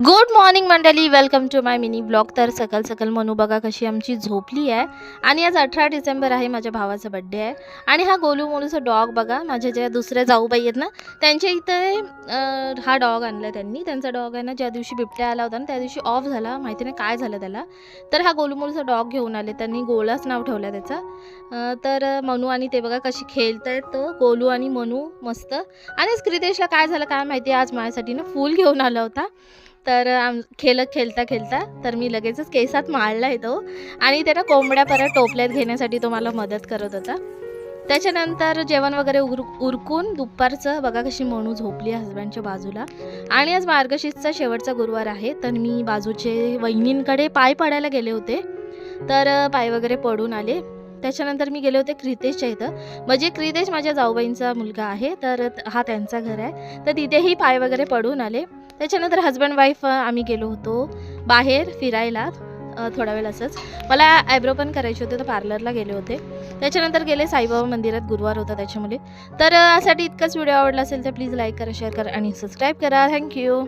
Good morning मंडळी. Welcome to my mini blog तर सकाळ सकाळ मनू बघा कशी आमची झोपली आहे. आणि आज अठरा डिसेंबर आहे माझ्या भावाचा बड्डे आहे. आणि हा गोलू मोलूचा डॉग बघा माझ्या ज्या दुसऱ्या जाऊबाई आहेत ना त्यांच्या इथे हा डॉग आणला त्यांनी. त्यांचा डॉग आहे ना ज्या दिवशी बिबट्या आला होता ना त्या दिवशी ऑफ झाला. माहिती नाही काय झालं त्याला. तर हा गोलू मोलूचा डॉग घेऊन आले. त्यांनी गोलाच नाव ठेवलं त्याचा. तर मनू आणि ते बघा कशी खेळतायत तो गोलू आणि मनू मस्त. आणि क्रितेशला काय झालं काय माहिती आज माझ्यासाठी ना फूल घेऊन आला होता. तर आम खेळत खेळता खेळता तर मी लगेचच केसात माळला येतो आणि त्याला कोंबड्या परत टोपल्यात घेण्यासाठी तो मला मदत करत होता. त्याच्यानंतर जेवण वगैरे उर उरकून दुपारचं बघा कशी म्हणू झोपली हजबंडच्या बाजूला. आणि आज मार्गशीर्षचा शेवटचा गुरुवार आहे तर मी बाजूचे वहिनींकडे पाय पडायला गेले होते. तर पाय वगैरे पडून आले. त्याच्यानंतर मी गेले होते क्रितेशच्या इथं. म्हणजे क्रितेश माझ्या जाऊबाईंचा मुलगा आहे तर हा त्यांचा घर आहे. तर तिथेही पाय वगैरे पडून आले. त्याच्यानंतर हजबंड वाईफ आम्ही गेलो होतो बाहेर फिरायला थोडा वेळ असंच. मला आयब्रो पण करायचे होते तर पार्लरला गेले होते. त्याच्यानंतर गेले साईबाबा मंदिरात गुरुवार होता त्याच्यामुळे. तर यासाठी इतकाच व्हिडिओ आवडला असेल तर प्लीज लाईक करा शेअर करा आणि सबस्क्राईब करा. थँक्यू